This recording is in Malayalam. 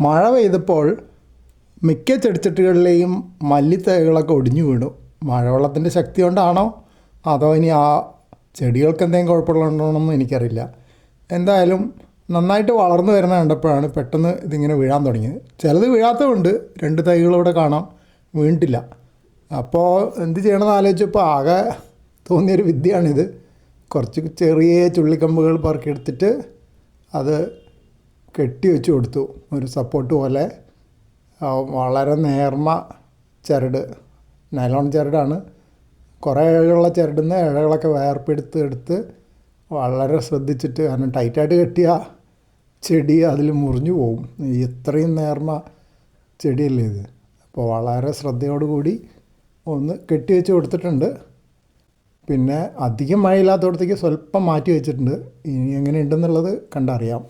മഴ പെയ്തപ്പോൾ മിക്ക ചെടിച്ചട്ടികളിലെയും മല്ലിത്തൈകളൊക്കെ ഒടിഞ്ഞു വീണു. മഴവെള്ളത്തിന്റെ ശക്തി കൊണ്ടാണോ? അതോ ഇനി ആ ചെടികൾക്ക് എന്തെങ്കിലും കുഴപ്പമുള്ളതുകൊണ്ടാണെന്ന് എനിക്കറിയില്ല. എന്തായാലും നന്നായിട്ട് വളർന്നു വരുന്ന കണ്ടപ്പോഴാണ് പെട്ടെന്ന് ഇതിങ്ങനെ വീഴാൻ തുടങ്ങിയത്. ചിലത് വീഴാത്തതുണ്ട്. രണ്ട് തൈകളിവിടെ കാണാം. വീണിട്ടില്ല. അപ്പോൾ എന്ത് ചെയ്യണമെന്ന് ആലോചിച്ചപ്പോൾ ആകെ തോന്നിയൊരു വിദ്യയാണിത്. കുറച്ച് ചെറിയ ചുള്ളിക്കമ്പുകൾ പറക്കിയെടുത്തിട്ട് അത് കെട്ടി വെച്ച് കൊടുത്തു. ഒരു സപ്പോർട്ട് പോലെ വളരെ നേർമ ചരട് നൈലോൺ ചരടാണ്. കുറേ ഇഴകളുള്ള ചരടുന്ന ഇഴകളൊക്കെ വേർപ്പെടുത്ത് എടുത്ത് വളരെ ശ്രദ്ധിച്ചിട്ട് കാരണം ടൈറ്റായിട്ട് കെട്ടിയ ചെടി അതിൽ മുറിഞ്ഞു പോകും ഇത്രയും നേർമ ചെടിയല്ലേ ഇത്? അപ്പോൾ വളരെ ശ്രദ്ധയോടുകൂടി ഒന്ന് കെട്ടി വെച്ച് കൊടുത്തിട്ടുണ്ട്. പിന്നെ അധികം മഴയില്ലാത്തടത്തേക്ക് സ്വല്പം മാറ്റി വെച്ചിട്ടുണ്ട്. ഇനി എങ്ങനെ എങ്ങനെയുണ്ടെന്നുള്ളത് കണ്ടറിയാം.